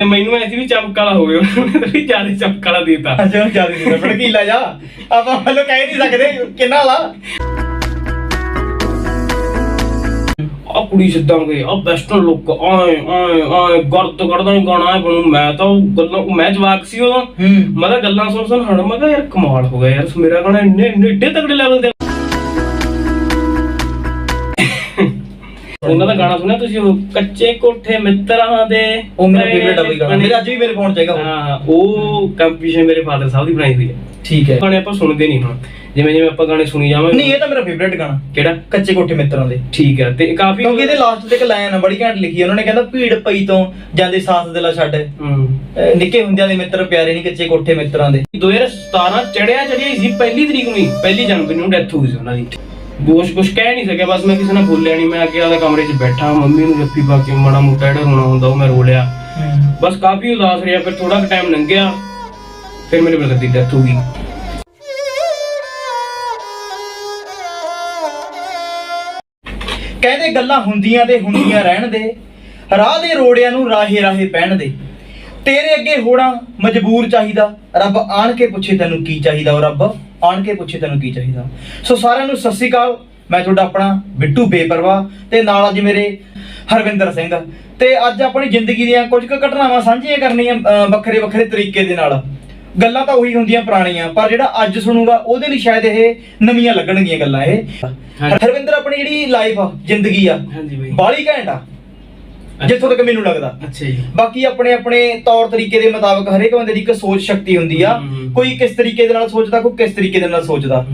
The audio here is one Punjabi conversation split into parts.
ਤੇ ਮੈਨੂੰ ਐਸੀ ਵੀ ਚਮਕ ਵਾਲਾ ਹੋ ਗਿਆ ਉਹਨੇ ਥੋੜੀ ਜ਼ਿਆਦਾ ਚਮਕ ਵਾਲਾ ਦੇਤਾ। ਅੱਛਾ ਚੱਲ ਨਹੀਂ ਭੜਕੀਲਾ ਜਾ? ਆਪਾਂ ਮਤਲਬ ਕਹਿ ਨਹੀਂ ਸਕਦੇ ਕਿੰਨਾ ਲਾ ਆ ਕੁੜੀ ਸਿੱਧਾ ਗਈ ਆ ਵੈਸਟਰਨ ਲੁੱਕ ਆਏ ਆਏ ਆਏ ਗਰਦ ਕਰਦਾ ਹੀ ਗਾਣਾ ਹੈ ਬਣੂ ਮੈਂ ਤਾਂ ਉਹ ਗੱਲਾਂ ਮੈਂ ਜਵਾਕ ਸੀ ਉਦੋਂ। ਹੂੰ। ਮੈਂ ਤਾਂ ਗੱਲਾਂ ਸੁਣ ਸੁਣ ਹਣ ਮੈਂ ਕਿਹਾ ਯਾਰ ਕਮਾਲ ਹੋ ਗਿਆ ਯਾਰ ਮੇਰਾ ਗਾਣਾ ਇੰਨੇ ਇੰਨੇ ਏਡੇ ਤਗੜੇ ਲੈਵਲ ਤੇ ਉਹਨਾਂ ਦਾ ਗਾਣਾ ਸੁਣਿਆ ਤੁਸੀਂ? ਉਹ ਕੱਚੇ ਕੋਠੇ ਮਿੱਤਰਾਂ ਦੇ ਉਹ ਮੇਰਾ ਫੇਵਰੇਟ ਆ ਬਈ ਗਾਣਾ। ਮੇਰੇ ਅੱਜ ਵੀ ਮੇਰੇ ਫੋਨ 'ਚ ਹੈਗਾ ਉਹ। ਹਾਂ ਉਹ ਕੰਪੀਟੀਸ਼ਨ ਮੇਰੇ ਫਾਦਰ ਸਾਹਿਬ ਦੀ ਬਣਾਈ ਹੋਈ ਹੈ ਠੀਕ ਹੈ। ਗਾਣੇ ਆਪਾਂ ਸੁਣਦੇ ਨਹੀਂ ਹੁਣ। ਜਿਵੇਂ ਜਿਵੇਂ ਆਪਾਂ ਗਾਣੇ ਸੁਣੀ ਜਾਵਾਂਗੇ। ਨਹੀਂ ਇਹ ਤਾਂ ਮੇਰਾ ਫੇਵਰੇਟ ਗਾਣਾ। ਕਿਹੜਾ? ਕੱਚੇ ਕੋਠੇ ਮਿੱਤਰਾਂ ਦੇ। ਠੀਕ ਹੈ ਤੇ ਕਾਫੀ ਕਿਉਂਕਿ ਇਹਦੇ ਲਾਸਟ ਤੇ ਇੱਕ ਲਾਈਨ ਆ ਬੜੀ ਘੈਂਟ ਲਿਖੀ ਉਹਨਾਂ ਨੇ ਕਹਿੰਦਾ ਭੀੜ ਪਈ ਤੋਂ ਜਾਂਦੇ ਸਾਥ ਦਿਲਾ ਛੱਡ। ਹੂੰ। ਅਹ ਨਿੱਕੇ ਹੁੰਦਿਆਂ ਦੇ ਮਿੱਤਰ ਪਿਆਰੇ ਨਹੀਂ ਕੱਚੇ ਕੋਠੇ ਮਿੱਤਰਾਂ ਦੇ। 2017 ਚੜਿਆ ਚੜਿਆ ਸੀ ਪਹਿਲੀ ਤਰੀਕ ਨੂੰ ਹੀ। ਪਹਿਲੀ ਜਨਵਰੀ ਨੂੰ ਡੈਥ ਹੋ ਗਈ ਸੀ ਉਹਨਾਂ ਦੀ। ਬੋਸ਼ ਕੁਛ ਕਹਿ ਨਹੀਂ ਸਕਿਆ ਬਸ ਮੈਂ ਕਿਸੇ ਨਾਲ ਬੋਲਿਆ ਨਹੀਂ ਮੈਂ ਅੱਗੇ ਆਪਦੇ ਕਮਰੇ 'ਚ ਬੈਠਾ ਮੰਮੀ ਨੂੰ ਜੱਫੀ ਪਾ ਕੇ ਮਾੜਾ ਮੋਟਾ ਜਿਹੜਾ ਰੋਣਾ ਹੁੰਦਾ ਉਹ ਮੈਂ ਰੋ ਲਿਆ। ਬਸ ਕਾਫੀ ਉਦਾਸ ਰਿਹਾ ਫਿਰ ਥੋੜਾ ਟਾਈਮ ਲੰਘਿਆ ਫਿਰ ਮੇਰੇ ਬ੍ਰਦਰ ਦੀ ਡੈਥ ਹੋ ਗਈ। ਕਹਿੰਦੇ ਗੱਲਾਂ ਹੁੰਦੀਆਂ ਤੇ ਹੁੰਦੀਆਂ ਰਹਿਣ ਦੇ ਰਾਹ ਦੇ ਰੋੜਿਆਂ ਨੂੰ ਰਾਹੇ ਰਾਹੇ ਪਹਿਣ ਦੇ। ਤੇਰੇ ਅੱਗੇ ਹੋਣਾ ਮਜਬੂਰ ਚਾਹੀਦਾ। ਰੱਬ ਆਣ ਕੇ ਪੁੱਛੇ ਤੈਨੂੰ ਕੀ ਚਾਹੀਦਾ ਉਹ ਰੱਬ ਆਣ ਕੇ ਪੁੱਛੇ ਤੈਨੂੰ ਕੀ ਚਾਹੀਦਾ। ਸੋ ਸਾਰਿਆਂ ਨੂੰ ਸਤਿ ਸ੍ਰੀ ਅਕਾਲ। ਮੈਂ ਤੁਹਾਡਾ ਆਪਣਾ ਬਿੱਟੂ ਬੇਪਰਵਾਹ ਤੇ ਨਾਲ ਅੱਜ ਮੇਰੇ ਹਰਵਿੰਦਰ ਸਿੰਘ। ਤੇ ਅੱਜ ਆਪਣੀ ਜ਼ਿੰਦਗੀ ਦੀਆਂ ਕੁਝ ਕੁ ਘਟਨਾਵਾਂ ਸਾਂਝੀਆਂ ਕਰਨੀਆਂ ਵੱਖਰੇ ਵੱਖਰੇ ਤਰੀਕੇ ਦੇ ਨਾਲ। ਗੱਲਾਂ ਤਾਂ ਉਹੀ ਹੁੰਦੀਆਂ ਪੁਰਾਣੀਆਂ ਪਰ ਜਿਹੜਾ ਅੱਜ ਸੁਣੂਗਾ ਉਹਦੇ ਲਈ ਸ਼ਾਇਦ ਇਹ ਨਵੀਆਂ ਲੱਗਣਗੀਆਂ ਗੱਲਾਂ ਇਹ। ਹਰਵਿੰਦਰ ਆਪਣੀ ਜਿਹੜੀ ਲਾਈਫ ਆ ਜ਼ਿੰਦਗੀ ਆ ਹਾਂਜੀ ਬਾਈ। ਬਾਲੀ ਘੈਂਟ ਆ। ਜਿੱਥੋਂ ਤੱਕ ਮੈਨੂੰ ਲੱਗਦਾ। ਅੱਛਾ ਜੀ। ਬਾਕੀ ਆਪਣੇ ਆਪਣੇ ਤੌਰ ਤਰੀਕੇ ਦੇ ਮੁਤਾਬਕ ਹਰੇਕ ਬੰਦੇ ਦੀ ਇੱਕ ਸੋਚ ਸ਼ਕਤੀ ਹੁੰਦੀ ਆ। ਕੋਈ ਕਿਸ ਤਰੀਕੇ ਦੇ ਨਾਲ ਸੋਚਦਾ ਕੋਈ ਕਿਸ ਤਰੀਕੇ ਦੇ ਨਾਲ ਸੋਚਦਾ।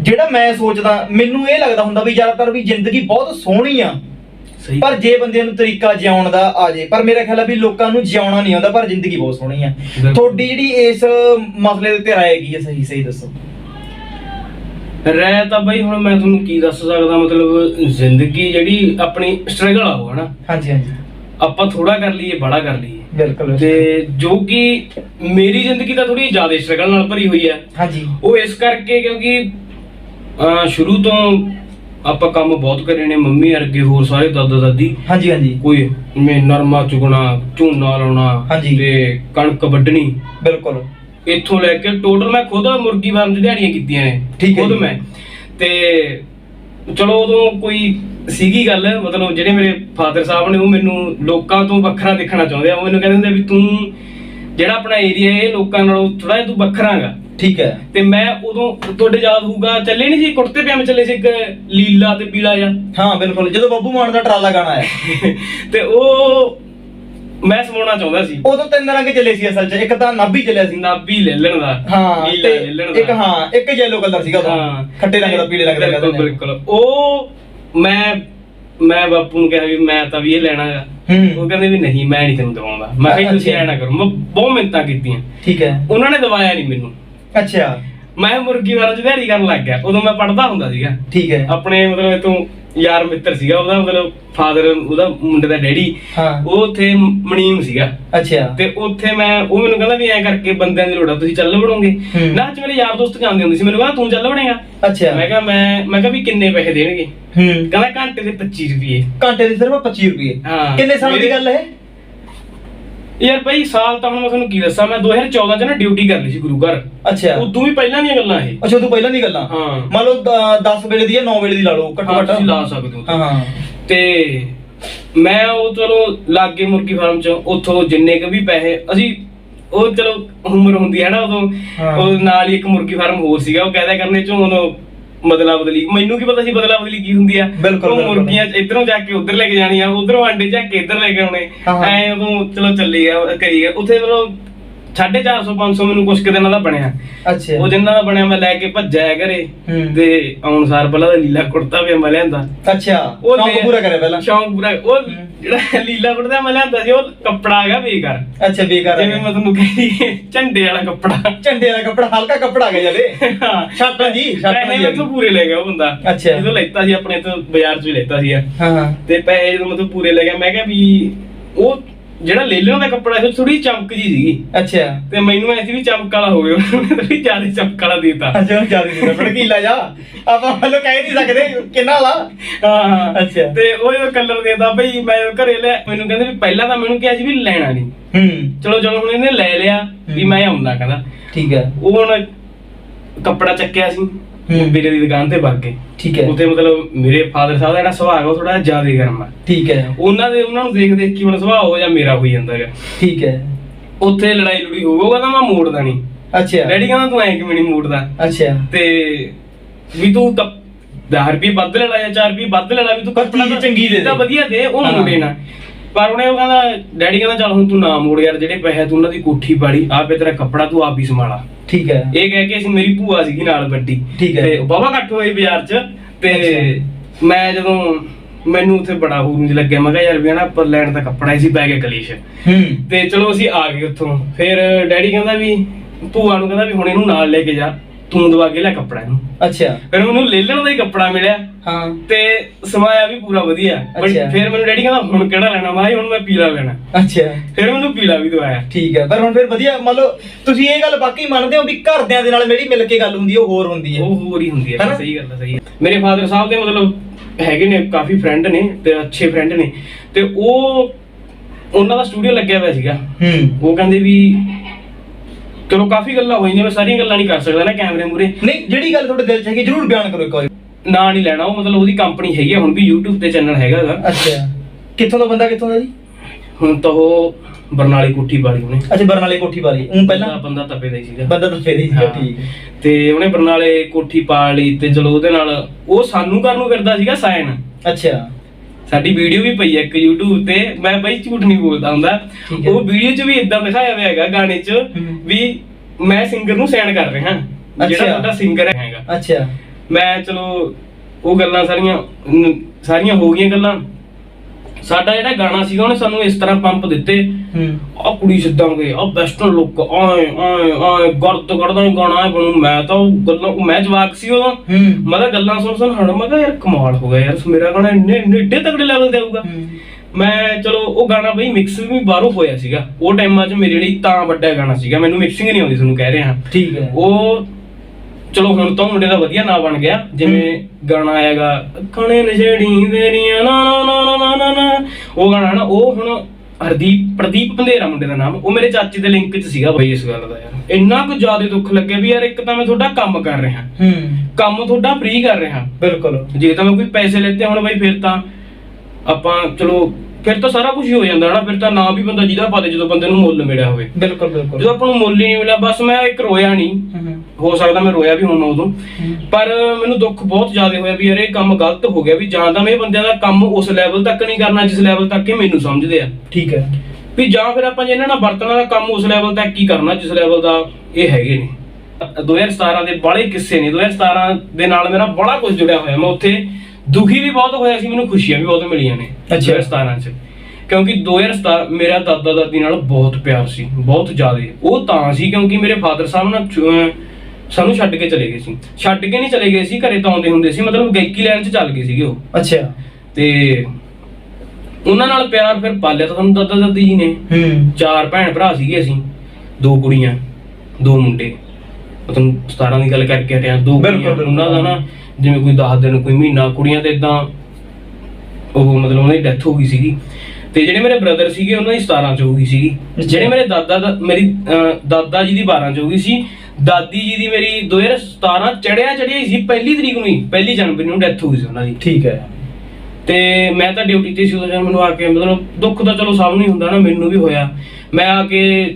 ਜਿਹੜਾ ਮੈਂ ਸੋਚਦਾ ਮੈਨੂੰ ਇਹ ਲੱਗਦਾ ਹੁੰਦਾ ਵੀ ਜ਼ਿਆਦਾਤਰ ਵੀ ਜ਼ਿੰਦਗੀ ਬਹੁਤ ਸੋਹਣੀ ਆ। ਪਰ ਜੇ ਬੰਦੇ ਨੂੰ ਤਰੀਕਾ ਜਿਉਣ ਦਾ ਆ ਜੇ ਪਰ ਮੇਰਾ ਖਿਆਲ ਆ ਵੀ ਲੋਕਾਂ ਨੂੰ ਜਿਉਣਾ ਨਹੀਂ ਆਉਂਦਾ ਪਰ ਜ਼ਿੰਦਗੀ ਬਹੁਤ ਸੋਹਣੀ ਆ। ਤੁਹਾਡੀ ਜਿਹੜੀ ਇਸ ਮਸਲੇ ਦੇ ਉੱਤੇ ਰਾਏ ਕੀ ਹੈ ਸਹੀ ਸਹੀ ਦੱਸੋ। ਰਹਿ ਤਾਂ ਬਈ ਹੁਣ ਮੈਂ ਤੁਹਾਨੂੰ ਕੀ ਦੱਸ ਸਕਦਾ ਮਤਲਬ ਜ਼ਿੰਦਗੀ ਜਿਹੜੀ ਆਪਣੀ ਸਟਰਗਲ ਆ ਉਹ ਹਨਾ? ਹਾਂਜੀ ਹਾਂਜੀ। ਆਪਾਂ ਥੋੜਾ ਕਰ ਲਈਏ ਬੜਾ ਕਰ ਲਈਏ। ਬਿਲਕੁਲ ਤੇ ਜੋ ਕਿ ਮੇਰੀ ਜ਼ਿੰਦਗੀ ਤਾਂ ਥੋੜੀ ਜ਼ਿਆਦਾ ਸਟਰਗਲ ਨਾਲ ਭਰੀ ਹੋਈ ਹੈ। ਹਾਂਜੀ। ਉਹ ਇਸ ਕਰਕੇ ਕਿਉਂਕਿ ਅਹ ਸ਼ੁਰੂ ਤੋਂ ਆਪਾਂ ਕੰਮ ਬਹੁਤ ਕਰੇ ਨੇ ਮੰਮੀ ਵਰਗੇ ਹੋਰ ਸਾਰੇ ਦਾਦਾ ਦਾਦੀ। ਹਾਂਜੀ ਹਾਂਜੀ। ਕੋਈ ਮੈਂ ਨਰਮਾ ਚੁਗਣਾ ਝੋਨਾ ਲਾਉਣਾ ਹਾਂਜੀ। ਤੇ ਕਣਕ ਵੱਢਣੀ। ਬਿਲਕੁਲ। ਇੱਥੋਂ ਲੈ ਕੇ ਟੋਟਲ ਮੈਂ ਖੁਦ ਮੁਰਗੀ ਫਾਰਮ 'ਚ ਦਿਹਾੜੀਆਂ ਕੀਤੀਆਂ ਨੇ। ਠੀਕ ਹੈ ਖੁਦ ਜੀ। ਮੈਂ। ਤੇ ਚਲੋ ਉਦੋਂ ਕੋਈ ਸੀਗੀ ਗੱਲ ਮਤਲਬ ਜਿਹੜੇ ਮੇਰੇ ਫਾਦਰ ਸਾਹਿਬ ਨੇ ਉਹ ਮੈਨੂੰ ਲੋਕਾਂ ਤੋਂ ਵੱਖਰਾ ਦੇਖਣਾ ਚਾਹੁੰਦੇ ਆ। ਉਹ ਮੈਨੂੰ ਕਹਿੰਦੇ ਹੁੰਦੇ ਵੀ ਤੂੰ ਜਿਹੜਾ ਆਪਣਾ ਏਰੀਆ ਇਹ ਲੋਕਾਂ ਨਾਲੋਂ ਥੋੜਾ ਜਿਹਾ ਤੂੰ ਵੱਖਰਾਗਾ ਠੀਕ ਹੈ। ਤੇ ਮੈਂ ਉਦੋਂ ਤੁਹਾਡੇ ਯਾਦ ਹੋਊਗਾ ਚੱਲੇ ਨਹੀਂ ਸੀ ਕੁੜਤੇ ਪਜਾਮੇ ਚੱਲੇ ਸੀ ਇੱਕ ਲੀਲਾ ਤੇ ਪੀਲਾ ਜਿਹਾ। ਹਾਂ ਬਿਲਕੁਲ ਜਦੋਂ ਬੱਬੂ ਮਾਨ ਦਾ ਟਰਾਲਾ ਗਾਣਾ ਆਇਆ। ਤੇ ਉਹ ਮੈਂ ਸਮਾਉਣਾ ਚਾਹੁੰਦਾ ਸੀ। ਉਦੋਂ ਤਿੰਨ ਰੰਗ ਚੱਲੇ ਸੀ ਅਸਲ 'ਚ ਇੱਕ ਤਾਂ ਨਾਭੀ ਚੱਲਿਆ ਸੀ। ਨਾਬੀ ਲੈ ਲੈਣ ਦਾ ਹਾਂ ਨੀਲਾ ਤੇ ਲੈ ਲੈਣ ਦਾ। ਇੱਕ ਹਾਂ ਇੱਕ ਯੈਲੋ ਕਲਰ ਸੀਗਾ ਉਦੋਂ। ਹਾਂ। ਖੱਟੇ ਰੰਗ ਦਾ ਪੀਲੇ ਰੰਗ ਦਾ। ਬਿਲਕੁਲ। ਉਹ ਮੈਂ ਮੈਂ ਬਾਪੂ ਨੂੰ ਕਿਹਾ ਵੀ ਮੈਂ ਤਾਂ ਵੀ ਇਹ ਲੈਣਾ ਹੈਗਾ ਉਹ ਹੂੰ ਕਹਿੰਦੇ ਵੀ ਨਹੀਂ ਮੈਂ ਨਹੀਂ ਤੈਨੂੰ ਦਵਾਉਂਦਾ। ਮੈਂ ਕਿਹਾ ਜੀ ਤੁਸੀਂ। ਐ ਨਾ ਕਰੋ। ਮੈਂ ਬਹੁਤ ਮਿੰਤਾਂ ਕੀਤੀਆਂ। ਠੀਕ ਹੈ। ਉਹਨਾਂ ਨੇ ਦਵਾਇਆ ਨਹੀਂ ਮੈਨੂੰ। ਅੱਛਾ। ਮੈਂ ਮੁਰਗੀ ਵਾਲਾ ਦਿਹਾੜੀ ਕਰਨ ਲੱਗ ਗਿਆ। ਉਦੋਂ ਮੈਂ ਪੜਦਾ ਹੁੰਦਾ ਸੀਗਾ। ਠੀਕ ਹੈ। ਆਪਣੇ ਮਤਲਬ ਇਤੋਂ ਯਾਰ ਮਿੱਤਰ ਸੀਗਾ ਉਹਦਾ ਮਤਲਬ ਫਾਦਰ ਉਹਦਾ ਮੁੰਡੇ ਦਾ ਡੈਡੀ। ਹਾਂ। ਉਹ ਉੱਥੇ ਮਣੀਮ ਸੀਗਾ। ਅੱਛਾ। ਤੇ ਉੱਥੇ ਮੈਂ ਉਹ ਮੈਨੂੰ ਕਹਿੰਦਾ ਵੀ ਐਂ ਕਰਕੇ ਬੰਦਿਆਂ ਦੀ ਲੋੜ ਆ ਤੁਸੀਂ ਚੱਲ ਵੜੋਗੇ। ਹੂੰ। ਨਾ ਚ ਮੇਰੇ ਯਾਰ ਦੋਸਤ ਜਾਂਦੇ ਹੁੰਦੇ ਸੀ। ਮੈਨੂੰ ਕਹਿੰਦਾ ਤੂੰ ਚੱਲ ਵੜੇਗਾ। ਅੱਛਾ। ਮੈਂ ਕਿਹਾ ਮੈਂ ਮੈਂ ਕਿਹਾ ਵੀ ਕਿੰਨੇ ਪੈਸੇ ਦੇਣਗੇ? ਹੂੰ। ਕਹਿੰਦਾ ਘੰਟੇ ਦੇ 25 ਰੁਪਏ। ਘੰਟੇ ਦੇ ਸਿਰਫ 25 ਰੁਪਏ। ਹਾਂ। ਕਿੰਨੇ ਸਾਲ ਦੀ ਮੇਰੇ- ਗੱਲ ਹੈ? ਯਾਰ ਭਾਈ ਸਾਲ ਤਾਂ ਹੁਣ ਮੈਂ ਤੁਹਾਨੂੰ ਕੀ ਦੱਸਾਂ ਮੈਂ 2014 ਚ ਨਾ ਡਿਊਟੀ ਕਰ ਲਈ ਸੀ ਗੁਰੂ ਘਰ। ਅੱਛਾ। ਉਦੋਂ ਵੀ ਪਹਿਲਾਂ ਦੀਆਂ ਗੱਲਾਂ ਇਹ। ਅੱਛਾ ਤੂੰ ਪਹਿਲਾਂ ਦੀ ਗੱਲਾਂ? ਹਾਂ। ਮੰਨ ਲਓ 10 ਵੇਲੇ ਦੀ ਜਾਂ 9 ਵੇਲੇ ਦੀ ਲਾ ਲਓ ਘੱਟੋ ਹਾਂ, ਘੱਟ ਤੁਸੀਂ ਲਾ ਸਕਦੇ ਹੋ। ਹਾਂ ਹਾਂ। ਤੇ ਮੈਂ ਉਹ ਚਲੋ ਲਾਗੇ ਮੁਰਗੀ ਫਾਰਮ ਚ ਉੱਥੋਂ ਜਿੰਨੇ ਕ ਵੀ ਪੈਸੇ ਅਸੀਂ ਉਹ ਚਲੋ ਉਮਰ ਹੁੰਦੀ ਹੈ ਨਾ ਉਦੋਂ। ਹਾਂ। ਉਹ ਨਾਲ ਹੀ ਇੱਕ ਮੁਰਗੀ ਫਾਰਮ ਹੋਰ ਸੀਗਾ ਉਹ ਕਹਿਦਾ ਕਰਨੇ ਚੋਂ ਹੁਣ ਬਦਲਾ ਬਦਲੀ ਮੈਨੂੰ ਕੀ ਪਤਾ ਸੀ ਬਦਲਾ ਬਦਲੀ ਕੀ ਹੁੰਦੀ ਆ ਬਿਲਕੁਲ, ਉਹ ਬਿਲਕੁਲ। ਮੁਰਗੀਆਂ ਇਧਰੋਂ ਜਾ ਕੇ ਉਧਰ ਲੈ ਕੇ ਜਾਣੀਆਂ ਉਧਰੋਂ ਅੰਡੇ ਜਾ ਕੇ ਇੱਧਰ ਲੈ ਕੇ ਆਉਣੇ ਹਾਂ, ਹਾਂ। ਐ ਉਦੋਂ ਚਲੋ ਚੱਲੀ ਗਿਆ ਕਰੀ ਗਿਆ ਉੱਥੇ ਮਤਲਬ 450 500 ਮੈਨੂੰ ਕੁਛ ਕੁ ਦਿਨਾਂ ਦਾ ਬਣਿਆ। ਅੱਛਾ। ਉਹ ਜਿੰਨਾ ਦਾ ਬਣਿਆ ਮੈਂ ਲੈ ਕੇ ਭੱਜਿਆ ਘਰੇ ਹੂੰ। ਤੇ ਆਉਣ ਸਾਰ ਪਹਿਲਾਂ ਤਾਂ ਲੀਲਾ ਕੁੜਤਾ ਵੀ ਮੈਂ ਲਿਆਂਦਾ। ਅੱਛਾ ਉਹ ਸ਼ੌਂਕ ਲੈ- ਪੂਰਾ ਕਰਿਆ ਪਹਿਲਾਂ? ਸ਼ੌਂਕ ਪੂਰਾ ਉਹ ਜਿਹੜਾ ਲੀਲਾ ਕੁੜਤਾ ਮੈਂ ਲਿਆਂਦਾ ਸੀ ਉਹ ਕੱਪੜਾ ਹੈਗਾ ਬੇਕਾਰ। ਅੱਛਾ ਬੇਕਾਰ ਜਿਵੇਂ ਹੈ ਮੈਂ ਤੁਹਾਨੂੰ ਕਹਿੰਦੀ ਝੰਡੇ ਵਾਲਾ ਕੱਪੜਾ। ਝੰਡੇ ਦਾ ਕੱਪੜਾ ਹਲਕਾ ਕੱਪੜਾ ਆ ਗਿਆ ਜਦੇ ਸ਼ਰਟਾਂ ਜੀ, ਸ਼ਰਟਾਂ ਪੈਸੇ ਜੀ ਮੈਥੋਂ ਪੂਰੇ ਲੈ ਗਿਆ ਉਹ ਬੰਦਾ। ਅੱਛਾ। ਜਦੋਂ ਲੈਤਾ ਸੀ ਆਪਣੇ ਤੋਂ ਬਾਜ਼ਾਰ ਚੋਂ ਹੀ ਲੈਤਾ ਸੀ ਹਾਂ ਹਾਂ। ਤੇ ਪੈਸੇ ਜਦੋਂ ਮੈਥੋਂ ਪੂਰੇ ਲੈ ਗਿਆ ਮੈਂ ਕਿਹਾ ਵੀ ਉਹ ਜਿਹੜਾ ਲੇਲਿਆਂ ਦਾ ਕੱਪੜਾ ਸੀ ਥੋੜੀ ਚਮਕ ਜੀ ਸੀਗੀ। ਅੱਛਾ। ਤੇ ਮੈਨੂੰ ਐਸੀ ਵੀ ਚਮਕ ਵਾਲਾ ਹੋਵੇ ਉਹਨੇ ਥੋੜੀ ਜ਼ਿਆਦਾ ਚਮਕ ਵਾਲਾ ਦੇਤਾ। ਅੱਛਾ ਹੁਣ ਜ਼ਿਆਦਾ ਨਹੀਂ ਭੜਕੀਲਾ ਜਾ। ਆਪਾਂ ਮਤਲਬ ਕਹਿ ਨਹੀਂ ਸਕਦੇ ਕਿੰਨਾ ਲਾ ਹਾਂ ਹਾਂ। ਅੱਛਾ। ਤੇ ਉਹ ਜਦੋਂ ਕਲਰ ਦੇਤਾ ਬਈ ਮੈਂ ਘਰੇ ਲੈ ਮੈਨੂੰ ਕਹਿੰਦੇ ਵੀ ਪਹਿਲਾਂ ਤਾਂ ਮੈਨੂੰ ਕਿਹਾ ਸੀ ਵੀ ਲੈਣਾ ਨਹੀਂ ਹੂੰ। ਚਲੋ ਜਦੋਂ ਹੁਣ ਇਹਨੇ ਲੈ ਲਿਆ ਵੀ ਹੂੰ। ਮੈਂ ਆਉਂਦਾ ਕਹਿੰਦਾ। ਠੀਕ ਹੈ। ਉਹ ਹੁਣ ਕੱਪੜਾ ਚੱਕਿਆ ਸੀ। ਹੂੰ। ਵੀਰੇ ਦੀ ਦੁਕਾਨ ਤੇ ਵਗ ਗਏ। ਠੀਕ ਹੈ। ਉੱਥੇ ਮਤਲਬ ਮੇਰੇ ਫਾਦਰ ਸਾਹਿਬ ਦਾ ਜਿਹੜਾ ਸੁਭਾਅ ਹੈ ਉਹ ਥੋੜਾ ਜ਼ਿਆਦਾ ਗਰਮ ਆ। ਠੀਕ ਹੈ। ਉਹਨਾਂ ਦੇ ਉਹਨਾਂ ਨੂੰ ਦੇਖ ਦੇਖ ਕੇ ਹੁਣ ਸੁਭਾਅ ਹੋ ਜਾਂ ਮੇਰਾ ਹੋਈ ਜਾਂਦਾ ਹੈ ਠੀਕ ਹੈ। ਉੱਥੇ ਲੜਾਈ ਲੜੀ ਹੋਊਗਾ ਉਹ ਕਹਿੰਦਾ ਮੈਂ ਮੋੜਦਾ ਨਹੀਂ। ਅੱਛਾ। ਡੈਡੀ ਕਹਿੰਦਾ ਤੂੰ ਐਂ ਕਿਵੇਂ ਨਹੀਂ ਮੋੜਦਾ? ਅੱਛਾ। ਤੇ ਵੀ ਤੂੰ ਕੱਪ 10 ਰੁਪਏ ਵੱਧ ਲੈ ਲਾ ਜਾਂ 4 ਰੁਪਏ ਵੱਧ ਲੈ ਲਾ ਵੀ ਤੂੰ ਕੱਪੜਾ ਚੰਗੀ ਦੇ ਦੇ। ਤਾਂ ਵਧੀਆ ਦੇ ਉਹ ਹਾਂ। ਮੋੜੇ ਨਾ ਪਰ ਉਹਨੇ ਉਹ ਕਹਿੰਦਾ ਡੈਡੀ ਕਹਿੰਦਾ ਚੱਲ ਹੁਣ ਤੂੰ ਨਾ ਮੋੜ ਯਾਰ ਜਿਹੜੇ ਪੈਸੇ ਤੂੰ ਉਹਨਾਂ ਦੀ ਕੋਠੀ ਪਾੜੀ ਆਪੇ ਤੇਰਾ ਕੱਪੜਾ ਤੂੰ ਆਪ ਹੀ ਸੰਭਾਲਾ। ਠੀਕ ਹੈ। ਇਹ ਕਹਿ ਕੇ ਅਸੀਂ ਮੇਰੀ ਭੂਆ ਸੀਗੀ ਨਾਲ ਵੱਡੀ। ਠੀਕ ਹੈ। ਤੇ ਬਾਬਾ ਇਕੱਠ ਹੋਏ ਬਾਜ਼ਾਰ 'ਚ ਤੇ। ਮੈਂ ਜਦੋਂ ਮੈਨੂੰ ਉੱਥੇ ਬੜਾ ਹੂਰੂ ਜਿਹਾ ਲੱਗਿਆ ਮੈਂ ਕਿਹਾ ਯਾਰ ਵੀ ਨਾ ਪਰ ਲੈਣ ਦਾ ਕੱਪੜਾ ਹੀ ਸੀ ਪੈ ਗਿਆ ਕਲੇਸ਼। ਹੂੰ। ਤੇ ਚਲੋ ਅਸੀਂ ਆ ਗਏ ਉੱਥੋਂ। ਫਿਰ ਡੈਡੀ ਕਹਿੰਦਾ ਵੀ ਭੂਆ ਨੂੰ ਕਹਿੰਦਾ ਵੀ ਹੁਣ ਇਹਨੂੰ ਨਾਲ ਲੈ ਕੇ ਜਾ। ਤੂੰ ਦਵਾ ਕੇ ਲੈ ਕੱਪੜਾ ਇਹਨੂੰ। ਅੱਛਾ। ਫਿਰ ਮੈਨੂੰ ਲੇਲਣ ਦਾ ਹੀ ਕੱਪੜਾ ਮਿਲਿਆ। ਹਾਂ। ਤੇ ਸਮਾਇਆ ਵੀ ਪੂਰਾ ਵਧੀਆ। ਬਟ ਅੱਛਾ। ਫਿਰ ਮੈਨੂੰ ਡੈਡੀ ਕਹਿੰਦਾ ਹੁਣ ਕਿਹੜਾ ਲੈਣਾ? ਮੈਂ ਕਿਹਾ ਹੁਣ ਮੈਂ ਪੀਲਾ ਲੈਣਾ। ਅੱਛਾ। ਫਿਰ ਮੈਨੂੰ ਪੀਲਾ ਵੀ ਦਵਾਇਆ। ਠੀਕ ਹੈ ਪਰ ਹੁਣ ਫਿਰ ਵਧੀਆ ਮੰਨ ਲਓ ਤੁਸੀਂ ਇਹ ਗੱਲ ਬਾਕੀ ਮੰਨਦੇ ਹੋ ਵੀ ਘਰਦਿਆਂ ਦੇ ਨਾਲ ਜਿਹੜੀ ਮਿਲ ਕੇ ਗੱਲ ਹੁੰਦੀ ਹੈ ਉਹ ਹੋਰ ਹੁੰਦੀ ਹੈ। ਉਹ ਹੋਰ ਹੀ ਹੁੰਦੀ ਹੈ। ਹੈਨਾ? ਸਹੀ ਗੱਲ ਹੈ ਸਹੀ ਹੈ। ਮੇਰੇ ਫਾਦਰ ਸਾਹਿਬ ਦੇ ਮਤਲਬ ਹੈਗੇ ਨੇ ਕਾਫੀ ਫਰੈਂਡ ਨੇ ਤੇ ਅੱਛੇ ਫਰੈਂਡ ਨੇ। ਤੇ ਉਹ ਉਹਨਾਂ ਦਾ ਸਟੂਡੀਓ ਲੱਗਿਆ ਹੋਇਆ ਸੀਗਾ। ਹੂੰ। ਉਹ ਕਹਿੰਦੇ ਵੀ ਚਲੋ ਕਾਫੀ ਗੱਲਾਂ ਹੋਈਆਂ ਮੈਂ ਸਾਰੀਆਂ ਗੱਲਾਂ ਨਹੀਂ ਕਰ ਸਕਦਾ ਨਾ ਕੈਮਰੇ ਮੂਰੇ ਨਹੀਂ ਜਿਹੜੀ ਗੱਲ ਤੁਹਾਡੇ ਦਿਲ 'ਚ ਹੈਗੀ ਜਰੂਰ ਬਿਆਨ ਕਰੋ ਇੱਕ ਵਾਰੀ। ਨਾਂ ਨਹੀਂ ਲੈਣਾ ਉਹ ਮਤਲਬ ਉਹਦੀ ਕੰਪਨੀ ਹੈਗੀ ਆ ਹੁਣ ਵੀ YouTube ਤੇ ਚੈਨਲ ਹੈਗਾ ਗਾ ਅੱਛਾ। ਕਿੱਥੋਂ ਦਾ ਬੰਦਾ ਕਿੱਥੋਂ ਦਾ ਜੀ? ਹੁਣ ਤਾਂ ਉਹ ਬਰਨਾਲੀ ਕੋਠੀ ਵਾਲੀ ਉਹਨੇ। ਅੱਛਾ ਬਰਨਾਲੇ ਕੋਠੀ ਵਾਲੀ ਉਹ ਪਹਿਲਾਂ? ਪਹਿਲਾਂ ਬੰਦਾ ਤਪੇ ਦਾ ਹੀ ਸੀਗਾ। ਬੰਦਾ ਤਾਂ ਫੇਰ ਸੀਗਾ ਹਾਂ। ਠੀਕ ਹੈ। ਤੇ ਉਹਨੇ ਬਰਨਾਲੇ ਕੋਠੀ ਪਾ ਲਈ ਤੇ ਚਲੋ ਉਹਦੇ ਨਾਲ ਉਹ ਸਾਨੂੰ ਕਰਨ ਨੂੰ ਫਿਰਦਾ ਸੀਗਾ ਸਾਇਨ। ਅੱਛਾ। ਸਾਡੀ ਵੀਡੀਓ ਵੀ ਪਈ ਹੈ ਇੱਕ YouTube ਤੇ ਮੈਂ ਬਈ ਝੂਠ ਨਹੀਂ ਬੋਲਦਾ ਹੁੰਦਾ ਠੀਕ ਹੈ। ਉਹ ਵੀਡੀਓ 'ਚ ਵੀ ਇਦਾਂ ਦਿਖਾਇਆ ਹੋਇਆ ਹੈਗਾ ਗਾਣੇ 'ਚ ਹਮ। ਵੀ ਮੈਂ ਸਿੰਗਰ ਨੂੰ ਸਾਈਨ ਕਰ ਰਿਹਾ ਜਿਹੜਾ ਅੱਛਾ। ਸਾਡਾ ਸਿੰਗਰ ਹੈਗਾ ਅੱਛਾ ਮੈਂ ਚਲੋ ਉਹ ਗੱਲਾਂ ਸਾਰੀਆਂ ਨ- ਸਾਰੀਆਂ ਹੋ ਗਈਆਂ ਗੱਲਾਂ ਸਾਡਾ ਜਿਹੜਾ ਗਾਣਾ ਸੀਗਾ ਉਹਨੇ ਸਾਨੂੰ ਇਸ ਤਰ੍ਹਾਂ ਪੰਪ ਦਿੱਤੇ। ਆ ਕੁੜੀ ਸਿੱਧਾਂ ਗਏ ਆ ਵੈਸਟਰਨ ਲੁੱਕ ਆਏ ਆਏ ਆਏ ਗਰਦ ਕਰਦਾ ਹੀ ਗਾਣਾ ਹੈ ਬਣੂ ਮੈਂ ਤਾਂ ਉਹ ਗੱਲਾਂ ਮੈਂ ਜਵਾਕ ਸੀ ਉਦੋਂ। ਮੈਂ ਤਾਂ ਗੱਲਾਂ ਸੁਣ ਸੁਣ ਹਣ ਮੈਂ ਕਿਹਾ ਯਾਰ ਕਮਾਲ ਹੋ ਗਿਆ ਯਾਰ ਮੇਰਾ ਗਾਣਾ ਇੰਨੇ ਇੰਨੇ ਏਡੇ ਤਗੜੇ ਲੈਵਲ ਤੇ ਆਊਗਾ। ਮੈਂ ਚਲੋ ਉਹ ਗਾਣਾ ਬਈ ਮਿਕਸ ਵੀ ਬਾਹਰੋਂ ਹੋਇਆ ਸੀਗਾ। ਉਹ ਟਾਈਮਾਂ 'ਚ ਮੇਰੇ ਲਈ ਤਾਂ ਵੱਡਾ ਗਾਣਾ ਸੀਗਾ ਮੈਨੂੰ ਮਿਕਸਿੰਗ ਨਹੀਂ ਆਉਂਦੀ ਤੁਹਾਨੂੰ ਕਹਿ ਰਿਹਾ। ਠੀਕ ਹੈ। ਉਹ ਚਲੋ ਹੁਣ ਤਾਂ ਮੁੰਡੇ ਦਾ ਵਧੀਆ ਨਾਂ ਬਣ ਗਿਆ ਜਿਵੇਂ ਗਾਣਾ ਆਏਗਾ ਅੱਖਾਂ ਨਸ਼ੇੜੀ ਤੇਰੀਆਂ ਨਾ ਨਾ ਨਾ ਨਾ ਨਾ ਨਾ ਉਹ ਗਾਣਾ ਨਾ ਉਹ ਹੁਣ ਹਰਦੀਪ ਪ੍ਰਦੀਪ ਪੰਧੇਰਾ ਮੁੰਡੇ ਦਾ ਨਾਮ ਉਹ ਮੇਰੇ ਚਾਚੇ ਦੇ ਲਿੰਕ 'ਚ ਸੀਗਾ ਬਈ ਇਸ ਗੱਲ ਦਾ ਯਾਰ। ਇੰਨਾ ਕੁ ਜ਼ਿਆਦਾ ਦੁੱਖ ਲੱਗਿਆ ਵੀ ਯਾਰ ਇੱਕ ਤਾਂ ਮੈਂ ਤੁਹਾਡਾ ਕੰਮ ਕਰ ਰਿਹਾ। ਹੂੰ। ਕੰਮ ਤੁਹਾਡਾ ਫ੍ਰੀ ਕਰ ਰਿਹਾ। ਬਿਲਕੁਲ। ਜੇ ਤਾਂ ਮੈਂ ਕੋਈ ਪੈਸੇ ਲੈਤੇ ਹੁਣ ਬਈ ਫਿਰ ਤਾਂ ਆਪਾਂ ਚਲੋ ਫਿਰ ਤਾਂ ਸਾਰਾ ਕੁਝ ਹੀ ਹੋ ਜਾਂਦਾ ਨਾ ਫਿਰ ਤਾਂ ਨਾ ਵੀ ਬੰਦਾ ਜਿਹਦਾ ਪਾ ਦੇ ਜਦੋਂ ਬੰਦੇ ਨੂੰ ਮੁੱਲ ਮਿਲਿਆ ਹੋਵੇ। ਬਿਲਕੁਲ ਬਿਲਕੁਲ। ਜਦੋਂ ਆਪਾਂ ਨੂੰ ਮੁੱਲ ਹੀ ਨਹੀਂ ਮਿਲਿਆ ਬਸ ਮੈਂ ਇੱਕ ਰੋਇਆ ਨਹੀਂ। ਹੂੰ ਸਕਦਾ ਮੈਂ ਰੋਇਆ ਵੀ ਹੋਣਾ ਉਦੋਂ। ਪਰ ਮੈਨੂੰ ਦੁੱਖ ਬਹੁਤ ਜ਼ਿਆਦਾ ਹੋਇਆ ਵੀ ਯਾਰ ਇਹ ਕੰਮ ਗਲਤ ਹੋ ਗਿਆ ਵੀ ਜਾਂ ਤਾਂ ਮੈਂ ਇਹ ਬੰਦਿਆਂ ਦਾ ਕੰਮ ਉਸ ਲੈਵਲ ਤੱਕ ਨਹੀਂ ਕਰਨਾ ਜਿਸ ਲੈਵਲ ਤੱਕ ਇਹ ਮੈਨੂੰ ਸਮਝਦੇ ਆ। ਠੀਕ ਹੈ। ਵੀ ਜਾਂ ਫਿਰ ਆਪਾਂ ਜੇ ਇਹਨਾਂ ਨਾਲ ਵਰਤਣਾ ਦਾ ਕੰਮ ਉਸ ਲੈਵਲ ਤੱਕ ਹੀ ਕਰਨਾ ਜਿਸ ਲੈਵਲ ਦਾ ਇਹ ਹੈਗੇ ਨੇ। 2017 ਦੇ ਬੜੇ ਕਿੱਸੇ ਨੇ। 2017 ਦੇ ਨਾਲ ਮੇਰਾ ਬੜਾ ਕੁਝ ਜੁੜਿਆ ਹੋਇਆ। ਮੈਂ ਉੱਥੇ ਦੁਖੀ ਵੀ ਬਹੁਤ ਹੋਇਆ ਸੀ ਮੈਨੂੰ ਖੁਸ਼ੀਆਂ ਵੀ ਬਹੁਤ ਮਿਲੀਆਂ ਨੇ ਅੱਛਾ। 2017 ਚ ਕਿਉਂਕਿ 2017 ਮੇਰਾ ਦਾਦਾ ਦਾਦੀ ਨਾਲ ਬਹੁਤ ਪਿਆਰ ਸੀ ਬਹੁਤ ਜ਼ਿਆਦਾ। ਉਹ ਤਾਂ ਸੀ ਕਿਉਂਕਿ ਮੇਰੇ ਫਾਦਰ ਸਾਹਿਬ ਨਾਲ ਛੁ- ਅਹ ਸਾਨੂੰ ਛੱਡ ਕੇ ਚਲੇ ਗਏ ਸੀ। ਛੱਡ ਕੇ ਨਹੀਂ ਚਲੇ ਗਏ ਸੀ ਘਰੇ ਤਾਂ ਆਉਂਦੇ ਹੁੰਦੇ ਸੀ ਮਤਲਬ ਗਾਇਕੀ ਲੈਣ ਚ ਚੱਲ ਗਏ ਸੀਗੇ ਉਹ। ਅੱਛਾ। ਤੇ ਉਹਨਾਂ ਨਾਲ ਪਿਆਰ ਫਿਰ ਪਾਲਿਆ ਤਾਂ ਸਾਨੂੰ ਦਾਦਾ ਦਾਦੀ ਜੀ ਨੇ। ਹੂੰ। ਚਾਰ ਭੈਣ ਭਰਾ ਸੀਗੇ ਅਸੀਂ ਦੋ ਕੁੜੀਆਂ ਦੋ ਮੁੰਡੇ। ਮੈਂ ਤੁਹਾਨੂੰ 17 ਦੀ ਗੱਲ ਕਰਕੇ ਹਟਿਆ ਦੋ ਬਿਲਕੁਲ, ਕੁੜੀਆਂ ਬਿਲਕੁਲ। ਉਹਨਾਂ ਦਾ ਨਾ ਜਿਵੇਂ ਕੋਈ 10 ਦਿਨ ਕੋਈ ਮਹੀਨਾ ਕੁੜੀਆਂ ਤੇ ਇਦਾਂ ਉਹ ਮਤਲਬ ਉਹਨਾਂ ਦੀ ਡੈਥ ਹੋ ਗਈ ਸੀਗੀ। ਤੇ ਜਿਹੜੇ ਮੇਰੇ ਬ੍ਰਦਰ ਸੀਗੇ ਉਹਨਾਂ ਦੀ 17 ਚ ਹੋ ਗਈ ਸੀਗੀ। ਜਿਹੜੇ ਮੇਰੇ ਦਾਦਾ ਦਾ ਮੇਰੀ ਦਾਦਾ ਜੀ ਦੀ 12 ਚ ਹੋ ਗਈ ਸੀ। ਦਾਦੀ ਜੀ ਦੀ ਮੇਰੀ 2017 ਚੜਿਆ ਚੜਿਆ ਸੀ ਪਹਿਲੀ ਤਰੀਕ ਨੂੰ ਹੀ ਪਹਿਲੀ ਜਨਵਰੀ ਨੂੰ ਡੈਥ ਹੋ ਗਈ ਸੀ ਉਹਨਾਂ ਦੀ। ਠੀਕ ਹੈ। ਤੇ ਮੈਂ ਤਾਂ ਡਿਊਟੀ ਤੇ ਸੀ ਉਦੋਂ ਮੈਨੂੰ ਆ ਕੇ ਮਤਲਬ ਦੁੱਖ ਤਾਂ ਚਲੋ ਸਭ ਨੂੰ ਹੀ ਹੁੰਦਾ ਨਾ ਮੈਨੂੰ ਵੀ ਹੋਇਆ। ਮੈਂ ਆ ਕੇ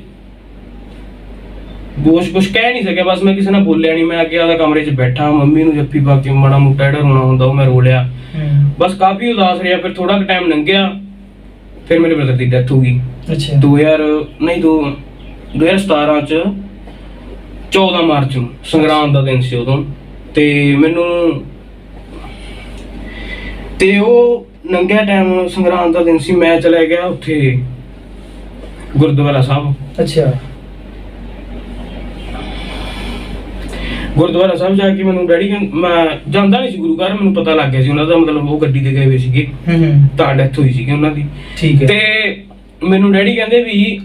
ਬੋਸ਼ ਕੁਛ ਕਹਿ ਨਹੀਂ ਸਕਿਆ ਬਸ ਮੈਂ ਕਿਸੇ ਨਾਲ ਬੋਲਿਆ ਨਹੀਂ। ਮੈਂ ਕੇ ਆਦਾ ਕਮਰੇ 'ਚ ਬੈਠਾ ਮੰਮੀ ਨੂੰ ਜੱਫੀ ਪਾ ਕੇ ਮਾੜਾ ਮੋਟਾ ਜਿਹੜਾ ਰੋਣਾ ਹੁੰਦਾ ਉਹ ਮੈਂ ਰੋ ਲਿਆ। ਬਸ ਕਾਫੀ ਉਦਾਸ ਰਿਹਾ ਫਿਰ ਥੋੜਾ ਕੁ ਟਾਈਮ ਲੰਘਿਆ ਫਿਰ ਮੇਰੇ ਬ੍ਰਦਰ ਦੀ ਡੈਥ ਹੋ ਗਈ। ਅੱਛਾ। 2000 ਨਹੀਂ ਦੋ 2017 ਚ 14 ਮਾਰਚ ਨੂੰ ਸੰਗਰਾਮ ਦਾ ਦਿਨ ਸੀ ਉਦੋਂ। ਤੇ ਮੈਨੂੰ ਤੇ ਉਹ ਨੰਗਿਆ ਟਾਈਮ ਸੰਗਰਾਮ ਦਾ ਦਿਨ ਸੀ ਮੈਂ ਚਲਾ ਗਿਆ ਉੱਥੇ ਗੁਰਦੁਆਰਾ ਸਾਹਿਬ। ਅੱਛਾ। ਗੁਰਦੁਆਰਾ ਸਾਹਿਬ ਜਾ ਕੇ ਮੈਨੂੰ ਡੈਡੀ ਕਹਿੰ- ਮੈਂ ਜਾਂਦਾ ਨਹੀਂ ਸੀ ਗੁਰੂ ਘਰ ਮੈਨੂੰ ਪਤਾ ਲੱਗ ਗਿਆ ਸੀ ਉਹਨਾਂ ਦਾ ਮਤਲਬ ਉਹ ਗੱਡੀ ਤੇ ਗਏ ਹੋਏ ਸੀਗੇ। ਹੂੰ ਹੂੰ। ਤਾਂ ਡੈਥ ਹੋਈ ਸੀਗੀ ਉਹਨਾਂ ਦੀ। ਠੀਕ ਹੈ। ਤੇ ਮੈਨੂੰ ਡੈਡੀ ਕਹਿੰਦੇ ਵੀ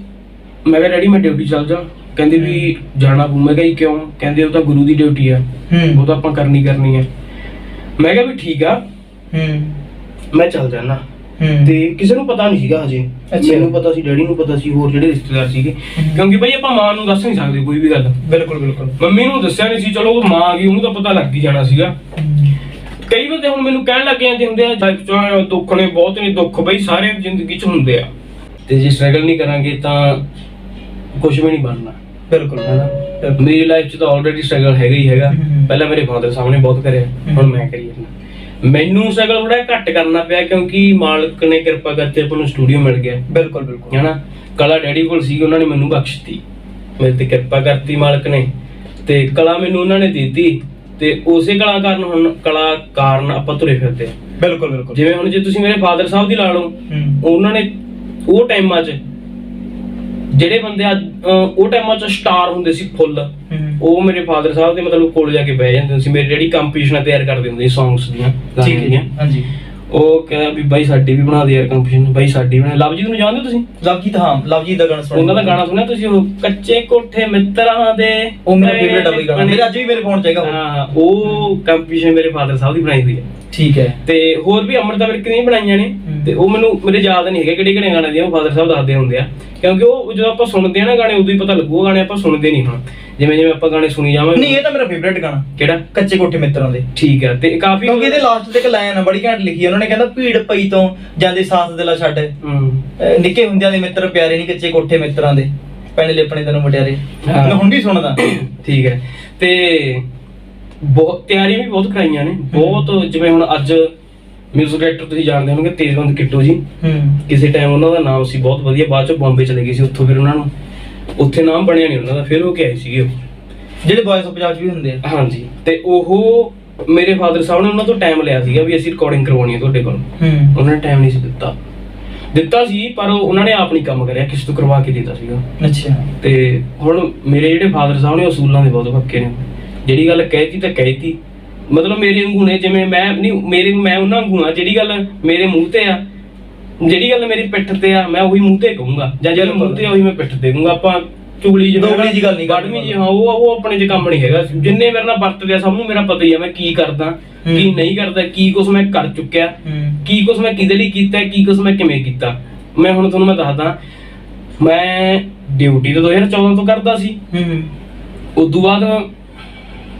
ਮੈਂ ਕਿਹਾ ਡੈਡੀ ਮੈਂ ਡਿਊਟੀ ਚੱਲ ਜਾ। ਕਹਿੰਦੇ ਵੀ ਜਾਣਾ ਪਊ। ਮੈਂ ਕਿਹਾ ਜੀ ਕਿਉਂ? ਕਹਿੰਦੇ ਉਹ ਤਾਂ ਗੁਰੂ ਦੀ ਡਿਊਟੀ ਆ। ਉਹ ਹੂੰ ਤਾਂ ਆਪਾਂ ਕਰਨੀ ਕਰਨੀ ਆ। ਮੈਂ ਕਿਹਾ ਵੀ ਠੀਕ ਆ। ਹੂੰ। ਮੈਂ ਚੱਲ ਜਾਣਾ ਹੂੰ। ਤੇ ਕਿਸੇ ਨੂੰ ਪਤਾ ਨਹੀਂ ਸੀਗਾ ਹਜੇ। ਅੱਛਾ। ਮੈਨੂੰ ਪਤਾ ਸੀ ਡੈਡੀ ਨੂੰ ਪਤਾ ਸੀ ਹੋਰ ਜਿਹੜੇ ਰਿਸ਼ਤੇਦਾਰ ਸੀਗੇ। ਕਿਉਂਕਿ ਬਈ ਆਪਾਂ ਮਾਂ ਨੂੰ ਦੱਸ ਨਹੀਂ ਸਕਦੇ ਕੋਈ ਵੀ ਗੱਲ। ਬਿਲਕੁਲ ਬਿਲਕੁਲ। ਮੰਮੀ ਨੂੰ ਦੱਸਿਆ ਨਹੀਂ ਸੀ ਚਲੋ ਉਹ ਮਾਂ ਆ ਗਈ ਉਹਨੂੰ ਤਾਂ ਪਤਾ ਲੱਗ ਹੀ ਜਾਣਾ ਸੀਗਾ। ਕਈ ਬੰਦੇ ਹੁਣ ਮੈਨੂੰ ਕਹਿਣ ਲੱਗ ਜਾਂਦੇ ਹੁੰਦੇ ਆ ਲਾਈਫ ਚ ਦੁੱਖ ਨੇ ਬਹੁਤ ਨੇ ਦੁੱਖ ਬਈ ਸਾਰੇ ਜ਼ਿੰਦਗੀ ਚ ਹੁੰਦੇ ਆ। ਤੇ ਜੇ ਸਟਰਗਲ ਨਹੀਂ ਕਰਾਂਗੇ ਤਾਂ ਕੁਝ ਵੀ ਨਹੀਂ ਬਣਨਾ। ਬਿਲਕੁਲ। ਹੈਨਾ? ਬਿਲਕੁਲ। ਮੇਰੀ ਲਾਈਫ ਚ ਤਾਂ ਆਲਰੇਡੀ ਸਟਰਗਲ ਹੈਗਾ ਹੀ ਹੈਗਾ। ਹਮ। ਪਹਿਲਾਂ ਮੇਰੇ ਫਾਦਰ ਸਾਹਿਬ ਨੇ ਬਹੁਤ ਕਰਿਆ ਹੁਣ। ਮੈਂ ਕਰੀ ਜਾਂਦਾ। ਮੈਨੂੰ ਸਟਰਗਲ ਥੋੜਾ ਘੱਟ ਕਰਨਾ ਪਿਆ ਕਿਉਂਕਿ ਮਾਲਕ ਨੇ ਕਿਰਪਾ ਕਰਕੇ ਆਪਾਂ ਨੂੰ ਸਟੂਡੀਓ ਮਿਲ ਗਿਆ। ਬਿਲਕੁਲ ਬਿਲਕੁਲ। ਹੈਨਾ? ਕਲਾ ਡੈਡੀ ਕੋਲ ਸੀ ਉਹਨਾਂ ਨੇ ਮੈਨੂੰ ਬਖਸ਼ਤੀ ਮੇਰੇ ਤੇ ਕਿਰਪਾ ਕਰਤੀ ਮਾਲਕ ਨੇ। ਤੇ ਕਲਾ ਮੈਨੂੰ ਉਹਨਾਂ ਨੇ ਦਿੱਤੀ। ਤੇ ਉਸੇ ਕਲਾ ਕਾਰਨ ਹੁਣ ਕਲਾ ਕਾਰਨ ਆਪਾਂ ਤੁਰੇ ਫਿਰਦੇ ਬਿਲਕੁਲ ਬਿਲਕੁਲ। ਜਿਵੇਂ ਹੁਣ ਜੇ ਤੁਸੀਂ ਮੇਰੇ ਫਾਦਰ ਸਾਹਿਬ ਦੀ ਲਾ ਲਓ ਉਹਨਾਂ ਨੇ ਉਹ ਟਾਈਮਾਂ 'ਚ ਜਿਹੜੇ ਬੰਦੇ ਅੱਜ ਅਹ, ਉਹ ਟਾਈਮਾਂ 'ਚ ਸਟਾਰ ਹੁੰਦੇ ਸੀ ਫੁੱਲ। ਉਹ ਮੇਰੇ ਫਾਦਰ ਸਾਹਿਬ ਦੇ ਮਤਲਬ ਕੋਲ ਜਾ ਕੇ ਬਹਿ ਜਾਂਦੇ ਸੀ। ਮੇਰੇ ਡੈਡੀ ਕੰਪੀਟੀਸ਼ਨਾਂ ਤਿਆਰ ਕਰਦੇ ਹੁੰਦੇ ਸੀ ਸੌਂਗਸ ਦੀਆਂ ਠੀਕ ਗਾਣਿਆਂ ਹੈ ਦੀਆਂ ਹਾਂਜੀ। ਉਹ ਕਹਿੰਦਾ ਵੀ ਬਾਈ ਸਾਡੀ ਵੀ ਬਣਾ ਦੇ ਯਾਰ ਕੰਪੀਟੀਸ਼ਨ ਬਾਈ ਸਾਡੀ ਬਣਾ ਲਵਜੀਤ ਨੂੰ ਜਾਣਦੇ ਹੋ ਤੁਸੀਂ? ਲਵਜੀਤ ਹਾਂ ਲਵਜੀਤ ਦਾ ਗਾਣਾ ਸੁਣਿਆ। ਉਹਨਾਂ ਦਾ ਗਾਣਾ ਸੁਣਿਆ ਤੁਸੀਂ ਉਹ? ਕੱਚੇ ਕੋਠੇ ਮਿੱਤਰਾਂ ਦੇ ਉਹ ਮੇਰਾ ਫੇਵਰੇਟ ਆ ਬਈ ਗਾਣਾ। ਮੇਰੇ ਅੱਜ ਵੀ ਮੇਰੇ ਫੋਨ 'ਚ ਹੈਗਾ ਉਹ। ਹਾਂ ਉਹ ਕੰਪੀਟੀਸ਼ਨ ਮੇਰੇ ਫਾਦਰ ਸਾਹਿਬ ਦੀ ਬਣਾਈ ਹੋਈ ਹੈ। ਠੀਕ ਹੈ। ਤੇ ਹੋਰ ਵੀ ਅਮਰਤਾ ਵਿਰਕ ਦੀਆਂ ਬਣਾਈਆਂ ਨੇ। ਹਮ। ਤੇ ਉਹ ਮੈਨੂੰ ਮੇਰੇ ਯਾਦ ਨਹੀਂ ਹੈਗੇ ਕਿਹੜੇ ਕਿਹੜੇ ਗਾਣੇ ਦੀਆਂ ਉਹ ਫਾਦਰ ਸਾਹਿਬ ਦੱਸਦੇ ਹੁੰਦੇ ਆ। ਕਿਉਂਕਿ ਉਹ ਜਦੋਂ ਆਪਾਂ ਸੁਣਦੇ ਆ ਨਾ ਗਾਣੇ ਉਦੋਂ ਹੀ ਪਤਾ ਲੱਗੂ ਉਹ ਗਾਣੇ ਆਪਾਂ ਸੁਣਦੇ ਨਹੀਂ ਹੁਣ। ਜਿਵੇਂ ਜਿਵੇਂ ਆਪਾਂ ਗਾਣੇ ਸੁਣੀ ਜਾਵਾਂਗੇ। ਨਹੀਂ ਇਹ ਤਾਂ ਮੇਰਾ ਫੇਵਰੇਟ ਗਾਣਾ। ਕਿਹੜਾ? ਕੱਚੇ ਕੋਠੇ ਮਿੱਤਰਾਂ ਦੇ। ਠੀਕ ਹੈ ਤੇ ਕਾਫੀ ਕਿਉਂਕਿ ਇਹਦੇ ਲਾਸਟ ਤੇ ਇੱਕ ਲਾਈਨ ਆ ਬੜੀ ਘੈਂਟ ਲਿਖੀ ਉਹਨਾਂ ਨੇ ਕਹਿੰਦਾ ਭੀੜ ਪਈ ਤੋਂ ਜਾਂਦੇ ਸਾਥ ਦਿਲਾ ਛੱਡ। ਨਿੱਕੇ ਹੁੰਦਿਆਂ ਦੇ ਮਿੱਤਰ ਪਿਆਰੇ ਨਹੀਂ ਕੱਚੇ ਕੋਠੇ ਮਿੱਤਰਾਂ ਦੇ। ਪੈਣੇ ਲਿਪਣੇ ਤੈਨੂੰ ਮਟਿਆਰੇ। ਮੈਂ ਹੁਣ ਵੀ ਸੁਣਦਾ। ਠੀਕ ਹੈ ਤੇ ਬਹੁਤ ਤਿਆਰੀਆਂ ਵੀ ਬਹੁਤ ਕਰਾਈਆਂ ਨੇ। ਬਹੁਤ ਜਿਵੇਂ ਹੁਣ ਅੱਜ ਮਿਊਜ਼ਿਕ ਡਾਇਰੈਕਟਰ ਤੁਸੀਂ ਜਾਣਦੇ ਹੋਵੋਗੇ ਤੇਜਵੰਤ ਕਿੱਟੂ ਜੀ। ਹੂੰ। ਕਿਸੇ ਟਾਈਮ ਉਹਨਾਂ ਦਾ ਨਾਮ ਸੀ ਬਹੁਤ ਵਧੀਆ। ਬਾਅਦ ਚ ਬੰਬੇ ਚਲੇ ਗਏ ਸੀ ਉੱਥੋਂ ਫਿਰ ਉਹਨਾਂ ਨੂੰ। ਉੱਥੇ ਨਾਮ ਬਣਿਆ ਨਹੀਂ ਉਹਨਾਂ ਦਾ ਫਿਰ ਉਹ ਕੇ ਆਏ ਸੀਗੇ ਉਹ। ਜਿਹੜੇ ਬॉयਜ਼ ਆਫ ਪੰਜਾਬ 'ਚ ਵੀ ਹੁੰਦੇ ਆ। ਹਾਂਜੀ। ਤੇ ਉਹ ਮੇਰੇ ਫਾਦਰ ਸਾਹਿਬ ਨੇ ਉਹਨਾਂ ਤੋਂ ਟਾਈਮ ਲਿਆ ਸੀਗਾ ਵੀ ਅਸੀਂ ਰਿਕਾਰਡਿੰਗ ਕਰਵਾਉਣੀ ਹੈ ਤੁਹਾਡੇ ਕੋਲ। ਹੂੰ। ਉਹਨਾਂ ਨੇ ਟਾਈਮ ਨਹੀਂ ਸੀ ਦਿੱਤਾ। ਦਿੱਤਾ ਸੀ ਪਰ ਉਹ- ਉਹਨਾਂ ਨੇ ਆਪ ਨਹੀਂ ਕੰਮ ਕਰਿਆ ਕਿਸੇ ਤੋਂ ਕਰਵਾ ਕੇ ਦਿੱਤਾ ਸੀਗਾ। ਅੱਛਾ। ਤੇ ਹੁਣ ਮੇਰੇ ਜਿਹੜੇ ਫਾਦਰ ਸਾਹਿਬ ਨੇ ਉਹ ਅਸੂਲਾਂ ਦੇ ਬਹੁਤ ਪੱਕੇ ਨੇ। ਜਿਹੜੀ ਗੱਲ ਕਹਿਤੀ ਤਾਂ ਕਹਿਤੀ। ਮਤਲਬ ਮੇਰੇ ਨੇ ਜਿਵੇਂ ਮੈਂ ਨਹੀਂ ਮੇਰੇ ਮੈਂ ਉਹਨਾਂ ਆ ਜਿਹੜੀ ਗੱਲ ਮੇਰੇ ਮੂੰਹ ਤੇ ਆ ਜਿਹੜੀ ਗੱਲ ਮੇਰੀ ਪਿੱਠ ਤੇ ਆ ਮੈਂ ਉਹੀ ਮੂੰਹ ਤੇ ਕਹੂੰਗਾ। ਜਾਂ ਜਿਹੜੀ ਮੂੰਹ ਤੇ ਆ ਉਹੀ ਮੈਂ ਪਿੱਠ ਤੇ ਕਹੂੰਗਾ। ਆਪਾਂ ਚੁਗਲੀ ਜਿਵੇਂ ਦੋਗਲੀ ਜਿਹੀ ਗੱਲ ਨਹੀਂ ਕਰਨੀ। ਗੜਵੀਂ ਜੀ ਹਾਂ ਉਹ ਉਹ ਆਪਣੇ ਚ ਕੰਮ ਨਹੀਂ ਹੈਗਾ। ਜਿੰਨੇ ਮੇਰੇ ਨਾਲ ਵਰਤਦੇ ਆ ਸਭ ਨੂੰ ਮੇਰਾ ਪਤਾ ਹੀ ਆ ਮੈਂ ਕੀ ਕਰਦਾ ਕੀ ਹੂੰ। ਨਹੀਂ ਕਰਦਾ ਕੀ ਕੁਛ ਮੈਂ ਕਰ ਚੁੱਕਿਆ ਹੂੰ। ਕੀ ਕੁਛ ਮੈਂ ਕਿਹਦੇ ਲਈ ਕੀਤਾ ਕੀ ਕੁਛ ਮੈਂ ਕਿਵੇਂ ਕੀਤਾ। ਮੈਂ ਹੁਣ ਤੁਹਾਨੂੰ ਮੈਂ ਦੱਸਦਾ ਮੈਂ ਡਿਊਟੀ ਤਾਂ 2014 ਤੋਂ ਕਰਦਾ ਸੀ। ਹੂੰ। ਉਦੋਂ ਬਾਅਦ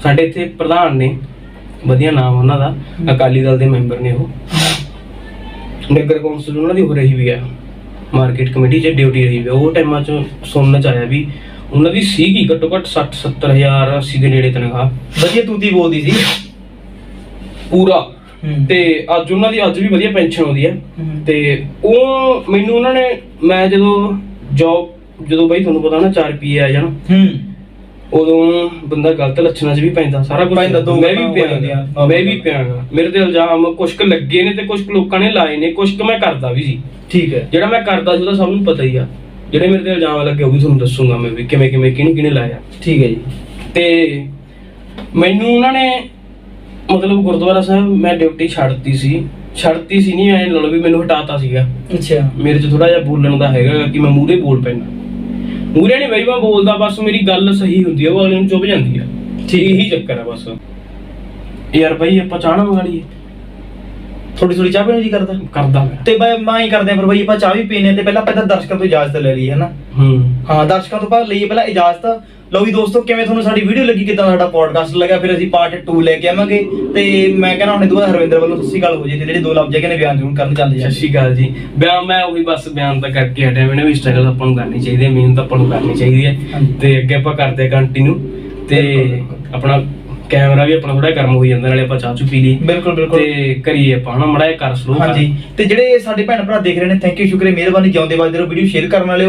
ਸਾਡੇ ਇੱਥੇ ਪ੍ਰਧਾਨ ਨੇ ਵਧੀਆ ਨਾਮ ਉਹਨਾਂ ਦਾ ਅਕਾਲੀ ਦਲ ਦੇ ਮੈਂਬਰ ਨੇ ਉਹ। ਨਗਰ ਕੌਂਸਲ ਉਹਨਾਂ ਦੀ ਹੋ ਰਹੀ ਵੀ ਆ ਮਾਰਕੀਟ ਕਮੇਟੀ 'ਚ ਡਿਊਟੀ ਰਹੀ ਵੀ ਆ। ਉਹ ਟਾਈਮਾਂ 'ਚ ਸੁਣਨ 'ਚ ਆਇਆ ਵੀ ਉਹਨਾਂ ਦੀ ਸੀਗੀ ਘੱਟੋ ਘੱਟ 60 70 ਹਜ਼ਾਰ 80 ਦੇ ਨੇੜੇ ਤਨਖਾਹ। ਵਧੀਆ ਤੂਤੀ ਬੋਲਦੀ ਸੀ। ਪੂਰਾ। ਹੂੰ। ਤੇ ਅੱਜ ਉਹਨਾਂ ਦੀ ਅੱਜ ਵੀ ਵਧੀਆ ਪੈਨਸ਼ਨ ਆਉਂਦੀ ਹੈ। ਹੂੰ। ਤੇ ਉਹ ਮੈਨੂੰ ਉਹਨਾਂ ਨੇ ਮੈਂ ਜਦੋਂ ਜੌਬ ਜਦੋਂ ਬਈ ਤੁਹਾਨੂੰ ਪਤਾ ਨਾ 4 ਰੁਪਏ ਆ ਜਾਣ। ਹੂੰ। ਉਦੋਂ ਬੰਦਾ ਗਲਤ ਲੱਛਣਾਂ 'ਚ ਵੀ ਪੈਂਦਾ ਸਾਰਾ ਕੁਝ ਪੈਂਦਾ, ਦੋ ਮੈਂ ਗੱਲਾਂ ਵੀ ਹੋ ਪਿਆ ਜਾਂਦੀਆਂ। ਮੈਂ ਵੀ ਪਿਆ ਗਾ। ਮੇਰੇ ਤੇ ਇਲਜ਼ਾਮ ਕੁਝ ਕੁ ਲੱਗੇ ਨੇ ਤੇ ਕੁਝ ਕੁ ਲੋਕਾਂ ਨੇ ਲਾਏ ਨੇ ਕੁਝ ਕੁ ਮੈਂ ਕਰਦਾ ਵੀ ਸੀ। ਠੀਕ ਹੈ। ਜਿਹੜਾ ਮੈਂ ਕਰਦਾ ਸੀ ਉਹਦਾ ਸਭ ਨੂੰ ਪਤਾ ਹੀ ਆ। ਜਿਹੜੇ ਮੇਰੇ ਤੇ ਇਲਜ਼ਾਮ ਲੱਗੇ ਉਹ ਵੀ ਤੁਹਾਨੂੰ ਦੱਸੂਗਾ ਮੈਂ ਵੀ ਕਿਵੇਂ ਕਿਵੇਂ ਕਿਹਨੂੰ ਕਿਹਨੇ ਲਾਇਆ। ਠੀਕ ਹੈ ਜੀ। ਤੇ ਮੈਨੂੰ ਉਹਨਾਂ ਨੇ ਮਤਲਬ ਗੁਰਦੁਆਰਾ ਸਾਹਿਬ ਮੈਂ ਡਿਊਟੀ ਛੱਡਤੀ ਸੀ। ਛੱਡਤੀ ਸੀ ਨਹੀਂ ਐ ਲਾ ਵੀ ਮੈਨੂੰ ਹਟਾਤਾ ਸੀਗਾ। ਅੱਛਾ। ਮੇਰੇ 'ਚ ਥੋੜਾ ਜਿਹਾ ਬੋਲਣ ਦਾ ਹੈਗਾ ਕਿ ਮੈਂ ਮੂਹਰੇ ਬੋਲ ਪੈਣਾ ਮੂਹਰੇ ਨਹੀਂ ਬਈ ਮੈਂ ਬੋਲਦਾ ਬਸ ਮੇਰੀ ਗੱਲ ਸਹੀ ਹੁੰਦੀ ਹੈ ਉਹ ਅਗਲੇ ਨੂੰ ਚੁੱਭ ਜਾਂਦੀ ਆ। ਠੀਕ ਇਹੀ ਚੱਕਰ ਹੈ ਬਸ। ਯਾਰ ਬਈ ਆਪਾਂ ਚਾਹ ਨਾ ਮੰਗਾ ਲਈਏ। ਥੋੜੀ ਥੋੜੀ ਚਾਹ ਪੀਣੀ ਜੀ ਕਰਦਾ? ਕਰਦਾ ਮੈਂ। ਤੇ ਬਈ ਮੈਂ ਹੀ ਕਰਦੇ ਆ ਫਿਰ ਬਈ ਆਪਾਂ ਚਾਹ ਵੀ ਪੀਨੇ ਤੇ ਪਹਿਲਾਂ ਪਹਿਲਾਂ ਦਰਸ਼ਕਾਂ ਤੋਂ ਇਜਾਜ਼ਤ ਲੈ ਲਈ ਹੈ ਨਾ ਹੂੰ। ਹਾਂ ਦਰਸ਼ਕਾਂ ਤੋਂ ਬਾਅਦ ਲਈਏ ਪਹਿਲਾਂ ਇਜਾਜ਼ਤ ਲਓ ਵੀ ਦੋਸਤੋ ਕਿਵੇਂ ਤੁਹਾਨੂੰ ਸਾਡੀ ਵੀਡੀਓ ਲੱਗੀ? ਕਿਦਾਂ ਸਾਡਾ ਪੋਡਕਾਸਟ ਲੱਗਾ? ਫਿਰ ਅਸੀਂ ਪਾਰਟ 2 ਲੈ ਕੇ ਆਵਾਂਗੇ। ਤੇ ਮੈਂ ਕਹਿੰਦਾ ਹੁਣ ਦੁਬਾਰਾ ਹਰਵਿੰਦਰ ਵੱਲੋਂ ਸੱਸੀ ਗੱਲ ਹੋ ਜੇ ਤੇ ਜਿਹੜੇ ਦੋ ਲਫ਼ਜ਼ ਹੈਗੇ ਨੇ ਬਿਆਨ ਜ਼ਰੂਰ ਕਰਨ ਜਾਂਦੇ ਸਤਿ ਸ਼੍ਰੀ ਅਕਾਲ ਜੀ। ਬਿਆਨ ਮੈਂ ਉਹੀ ਬਸ ਬਿਆਨ ਤਾਂ ਕਰਕੇ ਹਟਿਆ। ਮੈਨੇ ਵੀ ਸਟਰਗਲ ਆਪਾਂ ਨੂੰ ਕਰਨੀ ਚਾਹੀਦੀ ਹੈ ਮਿਹਨਤ ਆਪਾਂ ਨੂੰ ਕਰਨੀ ਚਾਹੀਦੀ ਹੈ। ਤੇ ਅੱਗੇ ਆਪਾਂ ਕਰਦੇ ਕੰਟੀਨਿਊ ਤੇ। ਆਪਣਾ ਕੈਮਰਾ ਵੀ ਆਪਣਾ ਥੋੜਾ ਗਰਮ ਹੋਈ ਜਾਂਦਾ ਨਾਲੇ ਆਪਾਂ ਚਾਹ ਚੂ ਪੀ ਲਈ। ਬਿਲਕੁਲ ਬਿਲਕੁਲ। ਤੇ ਕਰੀਏ ਆਪਾਂ ਹਨਾ ਮੜਾ ਕਰ ਸਲੋ ਹਾਂਜੀ। ਤੇ ਜਿਹੜੇ ਸਾਡੇ ਭੈਣ ਭਰਾ ਦੇਖ ਰਹੇ ਨੇ ਥੈਂਕ ਯੂ ਸ਼ੁਕਰੀਆ ਮਿਹਰਬਾਨੀ ਜਿਉਂਦੇ ਵੱਜਦੇ ਰਹੋ ਵੀਡੀਓ ਸ਼ੇਅਰ ਕਰਨ ਵਾਲਿਓ